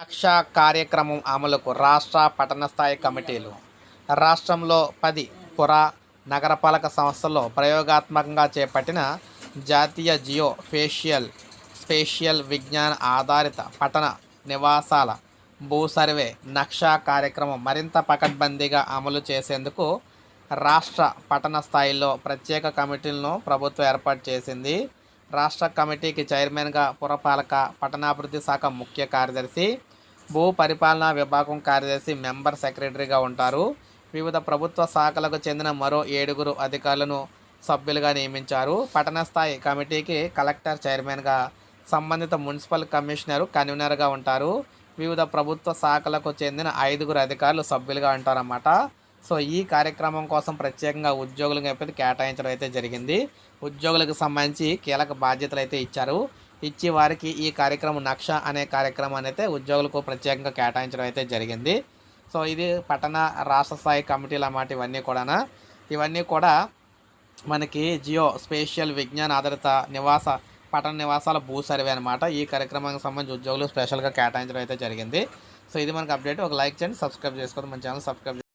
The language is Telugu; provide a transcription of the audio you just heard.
లక్ష కార్యక్రమం అమలుకు రాష్ట్ర పట్టణ స్థాయి కమిటీలు. రాష్ట్రంలో పది పుర నగరపాలక సంస్థల్లో ప్రయోగాత్మకంగా చేపట్టిన జాతీయ జియో ఫేషియల్ స్పేషియల్ విజ్ఞాన ఆధారిత పట్టణ నివాసాల భూ సర్వే నక్షా కార్యక్రమం మరింత పకడ్బందీగా అమలు చేసేందుకు రాష్ట్ర పట్టణ స్థాయిలో ప్రత్యేక కమిటీలను ప్రభుత్వం ఏర్పాటు చేసింది. రాష్ట్ర కమిటీకి చైర్మన్గా పురపాలక పట్టణాభివృద్ధి శాఖ ముఖ్య కార్యదర్శి భూ పరిపాలనా విభాగం కార్యదర్శి మెంబర్ సెక్రటరీగా ఉంటారు. వివిధ ప్రభుత్వ శాఖలకు చెందిన మరో ఏడుగురు అధికారులను సభ్యులుగా నియమించారు. పట్టణ స్థాయి కమిటీకి కలెక్టర్ చైర్మన్గా సంబంధిత మున్సిపల్ కమిషనర్ కన్వీనర్గా ఉంటారు. వివిధ ప్రభుత్వ శాఖలకు చెందిన ఐదుగురు అధికారులు సభ్యులుగా ఉంటారన్నమాట. సో ఈ కార్యక్రమం కోసం ప్రత్యేకంగా ఉద్యోగులకు అయితే కేటాయించడం అయితే జరిగింది. ఉద్యోగులకు సంబంధించి కీలక బాధ్యతలు అయితే ఇచ్చారు. ఇచ్చి వారికి ఈ కార్యక్రమం నక్ష అనే కార్యక్రమాన్ని అయితే ఉద్యోగులకు ప్రత్యేకంగా కేటాయించడం అయితే జరిగింది. సో ఇది పట్టణ రాష్ట్ర స్థాయి కమిటీలు అన్నమాట ఇవన్నీ కూడా ఇవన్నీ కూడా మనకి జియో స్పేషియల్ విజ్ఞాన ఆధారిత నివాస పట్టణ నివాసాల భూ సర్వే అనమాట ఈ కార్యక్రమానికి సంబంధించి ఉద్యోగులు స్పెషల్గా కేటాయించడం అయితే జరిగింది. సో ఇది మనకి అప్డేట్. ఒక లైక్ చేయండి సబ్స్క్రైబ్ చేసుకోండి. మన ఛానల్ సబ్స్క్రైబ్